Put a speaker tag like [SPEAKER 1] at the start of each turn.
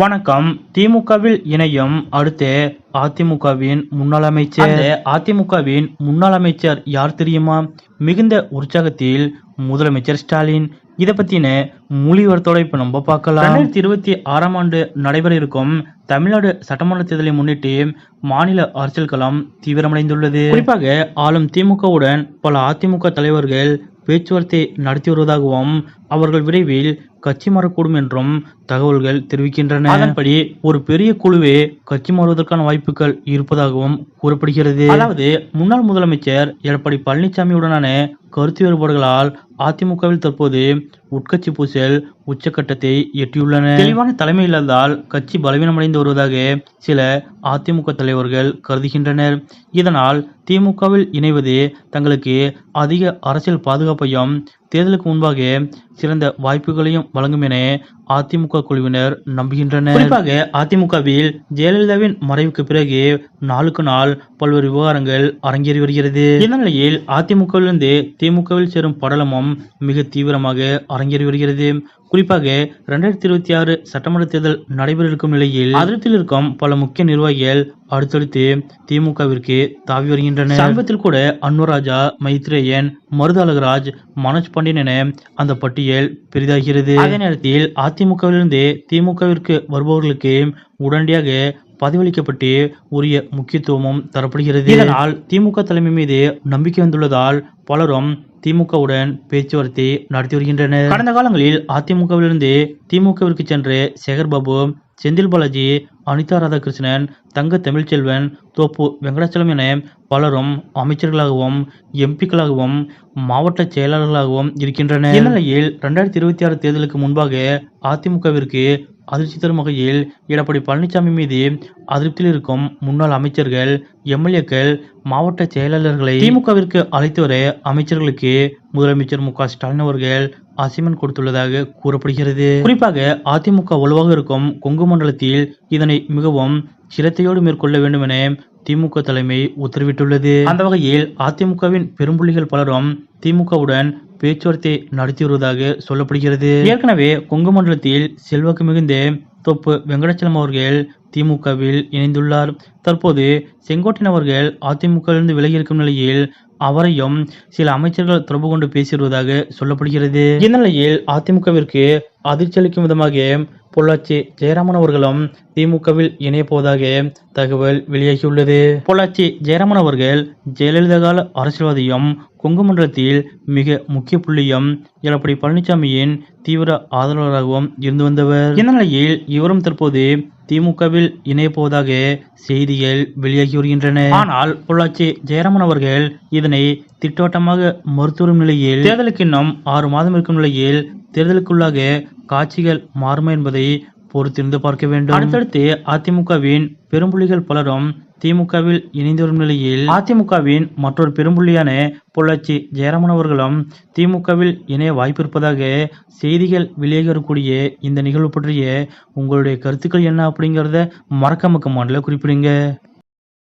[SPEAKER 1] வணக்கம். திமுகவில் இணையும் அடுத்து அதிமுகவின் முன்னாள் அமைச்சர். அதிமுகவின் முன்னாள் அமைச்சர் யார் தெரியுமா? மிகுந்த உற்சாகத்தில் முதலமைச்சர் ஸ்டாலின். இதை பத்தின மொழிவரத்தோட இப்ப நம்ம பார்க்கலாம். ரெண்டாயிரத்தி இருபத்தி ஆறாம் ஆண்டு நடைபெற இருக்கும் தமிழ்நாடு சட்டமன்ற தேர்தலை முன்னிட்டு மாநில அரசியல் களம் தீவிரமடைந்துள்ளது. குறிப்பாக ஆளும் திமுகவுடன் பல அதிமுக தலைவர்கள் பேச்சுவார்த்தை நடத்தி வருவதாகவும் அவர்கள் விரைவில் கட்சி மாறக்கூடும் என்றும் தகவல்கள் தெரிவிக்கின்றன. அதன்படி ஒரு பெரிய குழுவே கட்சி மாறுவதற்கான வாய்ப்புகள் இருப்பதாகவும் கூறப்படுகிறது. அதாவது முன்னாள் முதலமைச்சர் எடப்பாடி பழனிசாமியுடனான கருத்து வேறுபாடுகளால் அதிமுகவில் தற்போது உட்கட்சி பூசல் உச்சக்கட்டத்தை எட்டியுள்ளன. தெளிவான தலைமை இல்லாததால் கட்சி பலவீனமடைந்து வருவதாக சில அதிமுக தலைவர்கள் கருதுகின்றனர். இதனால் திமுகவில் இணைவது தங்களுக்கு அதிக அரசியல் பாதுகாப்பையும் தேர்தலுக்கு முன்பாக சிறந்த வாய்ப்புகளையும் வழங்கும் என அதிமுக குழுவினர் நம்புகின்றனர். குறிப்பாக அதிமுகவில் ஜெயலலிதாவின் மறைவுக்கு பிறகு நாளுக்கு நாள் பல்வேறு விவகாரங்கள் அரங்கேறி வருகிறது. இந்த நிலையில் அதிமுகவிலிருந்து திமுகவில் சேரும் படலமும் மிக தீவிரமாக அரங்கேறி வருகிறது. குறிப்பாக இரண்டாயிரத்தி இருபத்தி ஆறு சட்டமன்ற தேர்தல் நடைபெற இருக்கும் நிலையில் அதிருப்தியில் இருக்கும் பல முக்கிய நிர்வாகிகள் அடுத்தடுத்து திமுகவிற்கு தாவி வருகின்றனர். சமீபத்தில் கூட அன்வராஜா மைத்ரேயன் மருதாலகராஜ் மனோஜ் பாண்டியன் என அந்த பட்டியல் பெரிதாகிறது. அதே நேரத்தில் அதிமுகவிலிருந்து திமுகவிற்கு வருபவர்களுக்கு உடனடியாக பதவியளிக்கப்பட்டு உரிய முக்கியத்துவமும் தரப்படுகிறது. இதனால் திமுக தலைமை மீது நம்பிக்கை வந்துள்ளதால் பலரும் திமுகவுடன் பேச்சுவார்த்தை நடத்தி வருகின்றனர். கடந்த காலங்களில் அதிமுகவிலிருந்து திமுகவிற்கு சென்ற சேகர்பாபு செந்தில் பாலாஜி அனிதா ராதாகிருஷ்ணன் தங்க தமிழ்ச்செல்வன் தோப்பு வெங்கடாச்சலம் என பலரும் அமைச்சர்களாகவும் எம்பிக்களாகவும் மாவட்ட செயலாளர்களாகவும் இருக்கின்றனர். இந்நிலையில் இரண்டாயிரத்தி இருபத்தி ஆறு தேர்தலுக்கு முன்பாக அதிமுகவிற்கு அதிர்ச்சி தரும் வகையில் எடப்பாடி பழனிசாமி மீது அதிருப்தியில் இருக்கும் முன்னாள் அமைச்சர்கள் எம்எல்ஏக்கள் மாவட்ட செயலாளர்களை திமுகவிற்கு அழைத்து வர அமைச்சர்களுக்கு முதலமைச்சர் மு க ஸ்டாலின் அவர்கள் அசைன்மெண்ட் கொடுத்துள்ளதாக கூறப்படுகிறது. குறிப்பாக அதிமுக வலுவாக இருக்கும் கொங்கு மண்டலத்தில் இதனை மிகவும் சிரத்தையோடு மேற்கொள்ள வேண்டும் என திமுக தலைமை உத்தரவிட்டுள்ளது. அந்த வகையில் அதிமுகவின் பெரும்புள்ளிகள் பலரும் திமுகவுடன் பேச்சுவார்த்தை நடத்தி வருவதாக சொல்லப்படுகிறது. ஏற்கனவே கொங்கு மண்டலத்தில் செல்வாக்கு மிகுந்த தொப்பு வெங்கடாச்சலம் அவர்கள் திமுகவில் இணைந்துள்ளார். தற்போது செங்கோட்டையன் அவர்கள் அதிமுகவிலிருந்து விலகி இருக்கும் நிலையில் அவரையும் சில அமைச்சர்கள் தொடர்பு கொண்டு பேசி வருவதாக சொல்லப்படுகிறது. இந்நிலையில் அதிமுகவிற்கு அதிர்ச்சி அளிக்கும் விதமாக பொள்ளாச்சி ஜெயராமன் அவர்களும் திமுகவில் இணைய போவதாக தகவல் வெளியாகியுள்ளது. பொள்ளாச்சி ஜெயராமன் அவர்கள் ஜெயலலிதா கால அரசியல்வாதியும் கொங்கு மண்டலத்தில் மிக முக்கிய புள்ளியும் எடப்பாடி பழனிசாமியின் தீவிர ஆதரவாளராகவும் இருந்து வந்தவர். இந்த நிலையில் இவரும் தற்போது திமுகவில் இணையப்போவதாக செய்திகள் வெளியாகி வருகின்றன. ஆனால் பொள்ளாச்சி ஜெயராமன் அவர்கள் இதனை திட்டவட்டமாக மறுத்துவரும் நிலையில் தேர்தலுக்கு இன்னும் ஆறு மாதம் இருக்கும் நிலையில் தேர்தலுக்குள்ளாக காட்சிகள் மாறுமா என்பதை பொறுத்திருந்து பார்க்க வேண்டும். அடுத்தடுத்து அதிமுகவின் பெரும்புள்ளிகள் பலரும் திமுகவில் இணைந்து வரும் நிலையில் அதிமுகவின் மற்றொரு பெரும்புள்ளியான பொள்ளாச்சி ஜெயராமன் அவர்களும் திமுகவில் இணைய வாய்ப்பிருப்பதாக செய்திகள் வெளியாகி இந்த நிகழ்வு பற்றிய உங்களுடைய கருத்துக்கள் என்ன அப்படிங்கிறத மக்க மாநில குறிப்பிடுங்க.